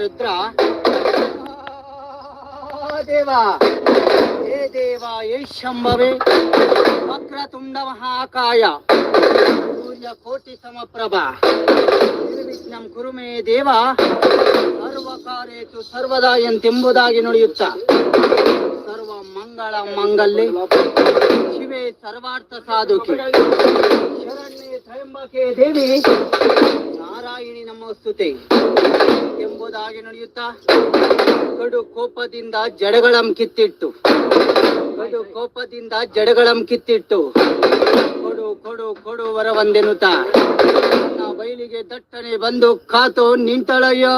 ರುದ್ರ. ದೇವ ಹೇ ದೇವ, ಏ ಶಂಭವೇ, ವಕ್ರತುಂಡ ಮಹಾಕಾಯ, ಸೂರ್ಯ ಕೋಟಿ ಸಮಪ್ರಭ. ನಿರ್ವಿಘ್ನಂ ಕುರುಮೇ ದೇವ, ಸರ್ವಕಾರೇತು ಸರ್ವದಾ ಎಂತೆಂಬುದಾಗಿ ನುಡಿಯುತ್ತ. ಸರ್ವ ಮಂಗಳ ಮಂಗಲ್ಯ, ಶಿವೇ ಸರ್ವಾರ್ಥ ಸಾಧುಕೆ. ಶರಣ್ಯ ತ್ರಯಂಬಕೆ ದೇವಿ ನಾರಾಯಣಿ ನಮೋಸ್ತುತೆ. ಎಂಬುದಾಗಿ ನಡೆಯುತ್ತಾ ಕಡು ಕೋಪದಿಂದ ಜಡಗಳಂ ಕಿತ್ತಿಟ್ಟು ಕಡು ಕೋಪದಿಂದ ಜಡಗಳಂ ಕಿತ್ತಿಟ್ಟು, ಕೊಡು ಕೊಡು ಕೊಡು ವರವಂದೆನುತ ನನ್ನ ಬಯಲಿಗೆ ದಟ್ಟಣೆ ಬಂದು ಕಾತು ನಿಂತಳಯ್ಯೋ.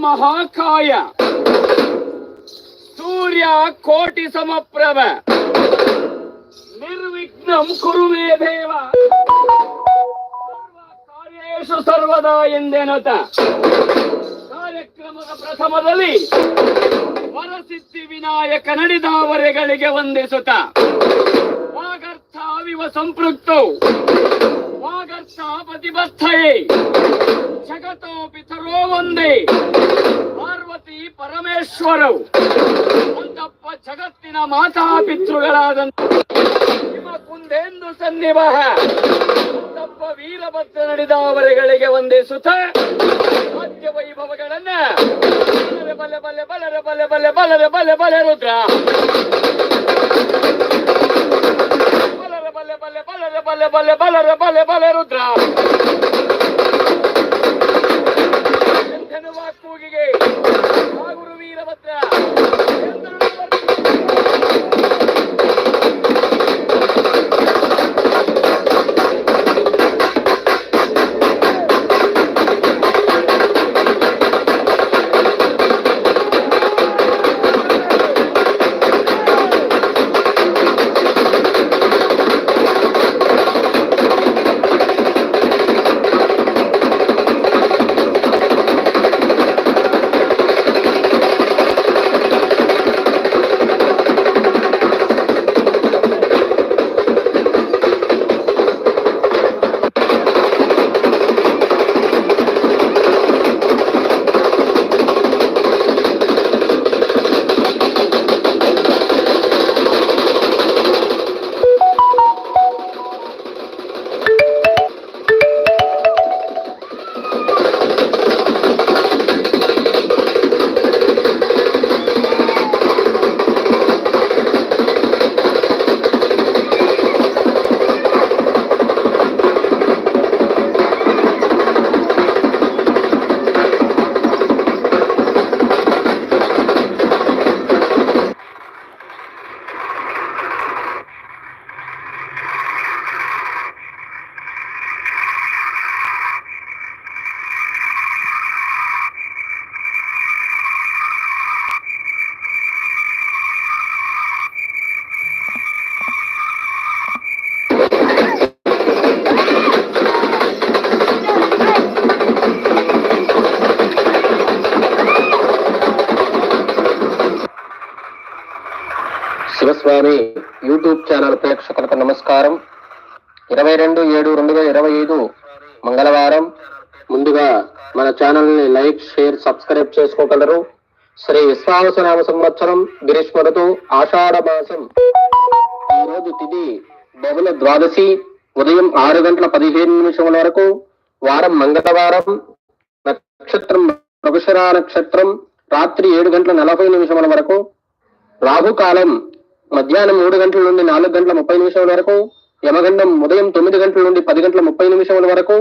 ಮಹಾಕಾಯ. ಸೂರ್ಯ ಕೋಟಿ ಸಮಪ್ರಭ. ನಿರ್ವಿಘ್ನಂ ಕುರು ಮೇ ದೇವ. ಕಾರ್ಯೇಷು ಸರ್ವದಾ ಎಂದೆನತ. ಕಾರ್ಯಕ್ರಮದ ಪ್ರಥಮದಲ್ಲಿ ವರಸಿದ್ಧಿ ವಿನಾಯಕ ನಡಿದಾವರೆಗಳಿಗೆ ವಂದಿಸುತ್ತ. ವಿವ ಸಂಪೃಕ್ತೌ. ವಾಗರ್ಷ ಪ್ರತಿಭಸ್ಥೆ ಜಗತೋ ಪಿತರೋ ಒಂದೇ ಪಾರ್ವತಿ ಪರಮೇಶ್ವರವು ಒಂದಪ್ಪ ಜಗತ್ತಿನ ಮಾತಾ ಪಿತೃಗಳಾದಂತ ನಿಮ್ಮ ಕುಂದೇಂದು ಸನ್ನಿವಹ ಒಂದಪ್ಪ ವೀರಭದ್ರ ನಡೆದ ಅವರುಗಳಿಗೆ ವಂದಿಸುತ್ತ ಸಾಧ್ಯ ವೈಭವಗಳನ್ನ ಬಲೆ ಬಲೆ ಬಲರೆ ಬಲೆ ಬಲೆ ಬಲರೆ ಬಲೆ ಬಲೆ ರುದ್ರ ಬಲೆ ಬಲೆ ಬಲರೆ ಬಲೆ ಬಲೆ ಬಲರೆ ಬಲೆ ಬಲೆ ರುದ್ರ. ಎಂಥೆನ್ನುವ ಕೂಗಿಗೆ. ಆ ಗುರು ವೀರಭದ್ರ. శివస్వామి యూట్యూబ్ ఛానల్ ప్రేక్షకులకు నమస్కారం. ఇరవై రెండు ఏడు రెండు వేల ఇరవై ఐదు మంగళవారం. ముందుగా మన ఛానల్ని లైక్ షేర్ సబ్స్క్రైబ్ చేసుకోగలరు. శ్రీ విశ్వావసనామ సంవత్సరం గిరీష్మరుతు ఆషాఢ మాసం. ఈరోజు రోజు తిథి బహుళ ద్వాదశి. ఉదయం ఆరు గంటల పదిహేను నిమిషముల వరకు వారం మంగళవారం. నక్షత్రం మృగశిర నక్షత్రం. రాత్రి ఏడు గంటల నలభై నిమిషముల వరకు రాహుకాలం మధ్యాహ్నం మూడు గంటల నుండి నాలుగు గంటల ముప్పై నిమిషాల వరకు యమగండం ఉదయం తొమ్మిది గంటల నుండి పది గంటల ముప్పై నిమిషాల వరకు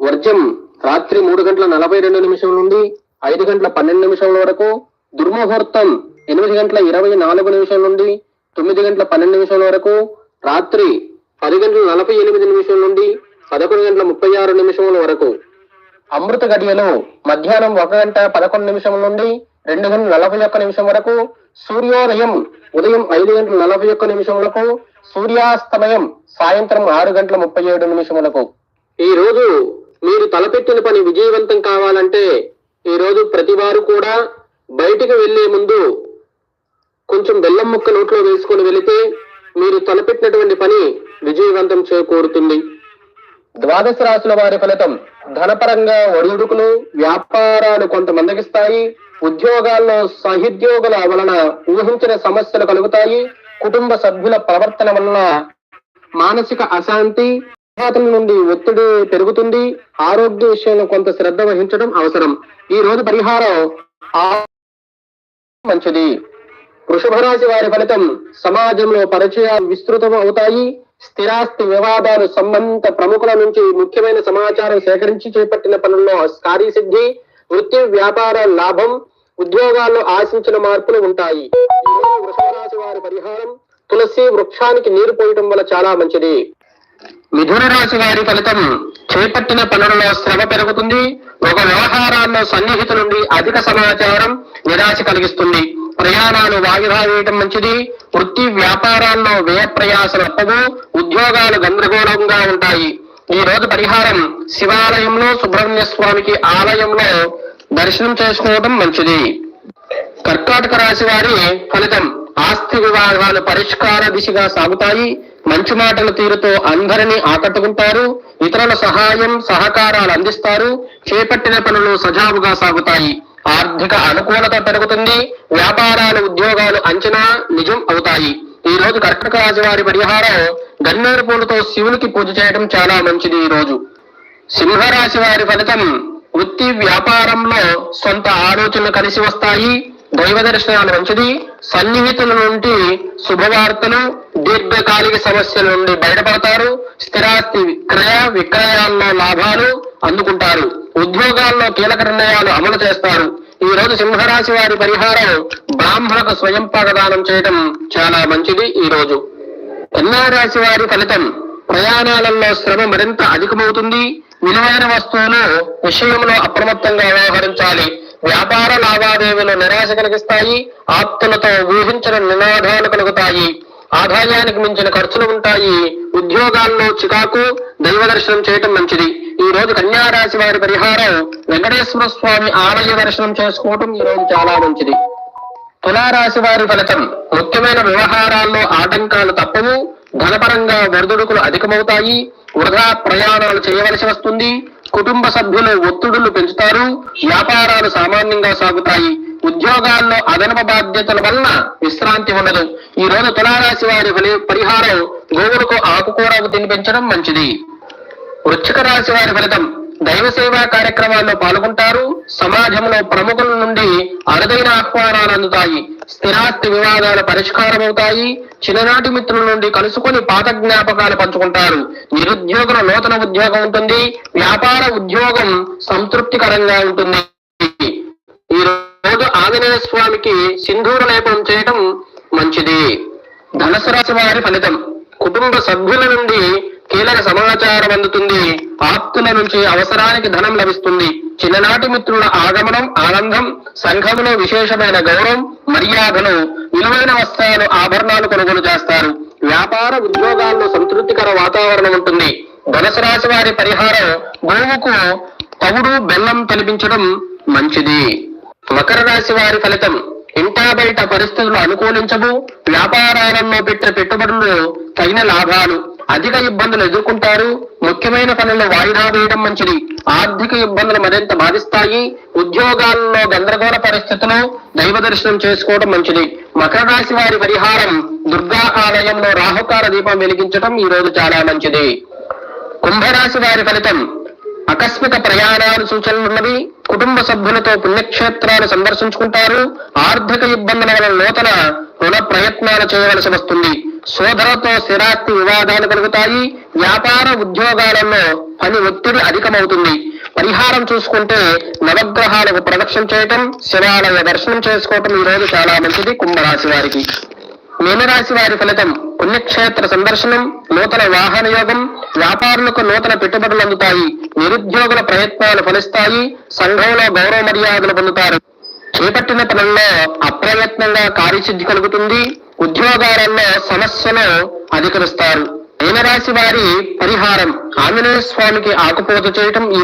వర్జం రాత్రి మూడు గంటల నలభై రెండు నిమిషం నుండి ఐదు గంటల పన్నెండు నిమిషాల వరకు దుర్ముహూర్తం ఎనిమిది గంటల ఇరవై నాలుగు నిమిషం నుండి తొమ్మిది గంటల పన్నెండు నిమిషాల వరకు రాత్రి పది గంటల నలభై ఎనిమిది నిమిషం నుండి పదకొండు గంటల ముప్పై ఆరు నిమిషముల వరకు. అమృత గడియలో మధ్యాహ్నం ఒక గంట పదకొండు నిమిషముల నుండి రెండు గంటల నలభై ఒక్క నిమిషం వరకు సూర్యోదయం ఉదయం ఐదు గంటల నలభై ఒక్క నిమిషములకు సూర్యాస్తమయం సాయంత్రం ఆరు గంటల ముప్పై ఏడు నిమిషములకు ఈ రోజు మీరు తలపెట్టిన పని విజయవంతం కావాలంటే ఈ రోజు ప్రతి వారు కూడా బయటికి వెళ్ళే ముందు కొంచెం బెల్లం ముక్క నోట్లో వేసుకొని వెళితే మీరు తలపెట్టినటువంటి పని విజయవంతం చేకూరుతుంది. ద్వాదశ రాశుల వారి ఫలితం ధనపరంగా ఒడిదుడుకులు వ్యాపారాలు కొంత స్థాయి ఉద్యోగాల్లో సహోద్యోగుల వలన ఊహించిన సమస్యలు కలుగుతాయి. కుటుంబ సభ్యుల ప్రవర్తన వలన మానసిక అశాంతి ఆఘాతం నుండి ఒత్తిడి పెరుగుతుంది. ఆరోగ్య విషయంలో కొంత శ్రద్ధ వహించడం అవసరం. ఈ రోజు పరిహారం మంచిది. వృషభ రాశి వారి ఫలితం సమాజంలో పరిచయాలు విస్తృతం అవుతాయి. స్థిరాస్తి వివాదాలు సంబంధిత ప్రముఖుల నుంచి ముఖ్యమైన సమాచారం సేకరించి చేపట్టిన పనుల్లో కార్యసిద్ధి వృత్తి వ్యాపార లాభం ఉద్యోగాల్లో ఆశించిన మార్పులు ఉంటాయి. వృషభరాశి వారి పరిహారం తులసి వృక్షానికి నీరు పోయటం వల్ల చాలా మంచిది. మిథున రాశి వారి ఫలితం చేపట్టిన పనులలో శ్రమ పెరుగుతుంది. ఒక వ్యవహారాల్లో సన్నిహితు నుండి అధిక సమాచారం నిరాశ కలిగిస్తుంది. ప్రయాణాలు వాయిదా వేయటం మంచిది. వృత్తి వ్యాపారాల్లో వ్యయ ప్రయాసలు తప్పవు. ఉద్యోగాలు గందరగోళంగా ఉంటాయి. ఈ రోజు పరిహారం శివాలయంలో సుబ్రహ్మణ్య స్వామికి ఆలయంలో దర్శనం చేసుకోవడం మంచిది. కర్కాటక రాశి వారి ఫలితం ఆస్తి వివాదాలు పరిష్కార దిశగా సాగుతాయి. మంచి మాటల తీరుతో అందరినీ ఆకట్టుకుంటారు. ఇతరుల సహాయం సహకారాలు అందిస్తారు. చేపట్టిన పనులు సజావుగా సాగుతాయి. ఆర్థిక అనుకూలత పెరుగుతుంది. వ్యాపారాలు ఉద్యోగాలు అంచనా నిజం అవుతాయి. ఈ రోజు కర్కటక రాశి వారి పరిహారం గన్నేరు పూలతో శివునికి పూజ చేయడం చాలా మంచిది ఈ రోజు. సింహరాశి వారి ఫలితం వృత్తి వ్యాపారంలో సొంత ఆలోచనలు కలిసి వస్తాయి. దైవ దర్శనాలు మంచిది. సన్నిహితుల నుండి శుభవార్తలు దీర్ఘకాలిక సమస్యల నుండి బయటపడతారు. స్థిరాస్తి విక్రయ విక్రయాల్లో లాభాలు అందుకుంటారు. ఉద్యోగాల్లో కీలక నిర్ణయాలు అమలు చేస్తారు. ఈ రోజు సింహరాశి వారి పరిహారం బ్రాహ్మణకు స్వయం పాకదానం చేయడం చాలా మంచిది ఈ రోజు. కన్యా రాశి వారి ఫలితం ప్రయాణాలలో శ్రమ మరింత అధికమవుతుంది. విలువైన వస్తువులు విషయంలో అప్రమత్తంగా వ్యవహరించాలి. వ్యాపార లావాదేవీలు నిరాశ కలిగిస్తాయి. ఆప్తులతో ఊహించిన నినాదాలు కలుగుతాయి. ఆదాయానికి మించిన ఖర్చులు ఉంటాయి. ఉద్యోగాల్లో చికాకు దైవ దర్శనం చేయటం మంచిది. ఈ రోజు కన్యా రాశి వారి పరిహారం వెంకటేశ్వర స్వామి ఆలయ దర్శనం చేసుకోవటం ఈ రోజు చాలా మంచిది. తులారాశి వారి ఫలితం ముఖ్యమైన వ్యవహారాల్లో ఆటంకాలు తప్పవు. ధనపరంగా వరదొడుకులు అధికమవుతాయి. వృధా ప్రయాణాలు చేయవలసి వస్తుంది. కుటుంబ సభ్యులు ఒత్తిడులు పెంచుతారు. వ్యాపారాలు సామాన్యంగా సాగుతాయి. ఉద్యోగాల్లో అదనపు బాధ్యతల వలన విశ్రాంతి ఉండదు. ఈ రోజు తులారాశి వారి ఫలి- పరిహారం గోవులకు ఆకుకూరకు తినిపించడం మంచిది. వృశ్చిక రాశి వారి ఫలితం దైవ సేవా కార్యక్రమాల్లో పాల్గొంటారు. సమాజంలో ప్రముఖుల నుండి అరుదైన ఆహ్వానాలు అందుతాయి స్థిరాస్తి వివాదాలు పరిష్కారమవుతాయి. చిన్ననాటి మిత్రుల నుండి కలుసుకొని పాత జ్ఞాపకాలు పంచుకుంటారు. నిరుద్యోగుల నూతన ఉద్యోగం ఉంటుంది. వ్యాపార ఉద్యోగం సంతృప్తికరంగా ఉంటుంది. ఈ రోజు ఆంజనేయ స్వామికి సింధూర లేపనం చేయడం మంచిది. ధనుసు రాశి వారి ఫలితం. కుటుంబ సభ్యుల నుండి కీలక సమాచారం అందుతుంది. ఆప్తుల నుంచి అవసరానికి ధనం లభిస్తుంది. చిన్ననాటి మిత్రుల ఆగమనం ఆనందం సంఘంలో విశేషమైన గౌరవం మర్యాదలు విలువైన వస్త్రాలు ఆభరణాలు కొనుగోలు చేస్తారు. వ్యాపార ఉద్యోగాల్లో సంతృప్తికర వాతావరణం ఉంటుంది. ధనుసు రాశి వారి పరిహారం గోవుకు తవుడు బెల్లం తెలిపించడం మంచిది. మకర రాశి వారి ఫలితం ఇంటా బయట పరిస్థితులు అనుకూలించవు. వ్యాపారాలలో పెట్టే పెట్టుబడులు తగిన లాభాలు అధిక ఇబ్బందులు ఎదుర్కొంటారు. ముఖ్యమైన పనులు వాయిదా వేయడం మంచిది. ఆర్థిక ఇబ్బందులు మరింత బాధిస్తాయి. ఉద్యోగాల్లో గందరగోళ పరిస్థితులు దైవ దర్శనం చేసుకోవడం మంచిది. మకర రాశి వారి పరిహారం దుర్గా ఆలయంలో రాహుకార దీపం వెలిగించడం ఈ రోజు చాలా మంచిది. కుంభరాశి వారి ఫలితం ఆకస్మిక ప్రయాణాలు సూచనలున్నవి కుటుంబ సభ్యులతో పుణ్యక్షేత్రాలు సందర్శించుకుంటారు. ఆర్థిక ఇబ్బందుల వలన నూతన రుణ ప్రయత్నాలు చేయవలసి వస్తుంది. సోదరతో స్థిరాస్తి వివాదాలు కలుగుతాయి. వ్యాపార ఉద్యోగాలలో పని ఒత్తిడి అధికమవుతుంది. పరిహారం చూసుకుంటే నవగ్రహాలకు ప్రదక్షిణ చేయటం శివాలయ దర్శనం చేసుకోవటం ఈ రోజు చాలా మంచిది కుంభరాశి వారికి. మీనరాశి వారి ఫలితం పుణ్యక్షేత్ర సందర్శనం నూతన వాహన యోగం వ్యాపారులకు నూతన పెట్టుబడులు అందుతాయి. నిరుద్యోగుల ప్రయత్నాలు ఫలిస్తాయి. సంఘంలో గౌరవ మర్యాదలు పొందుతారు. చేపట్టిన పనుల్లో అప్రయత్నంగా కార్యసిద్ధి కలుగుతుంది. ఉద్యోగాలలో సమస్యను అధికరిస్తారు. మీనరాశి వారి పరిహారం ఆంజనేయ స్వామికి ఆకుపోత చేయటం ఈ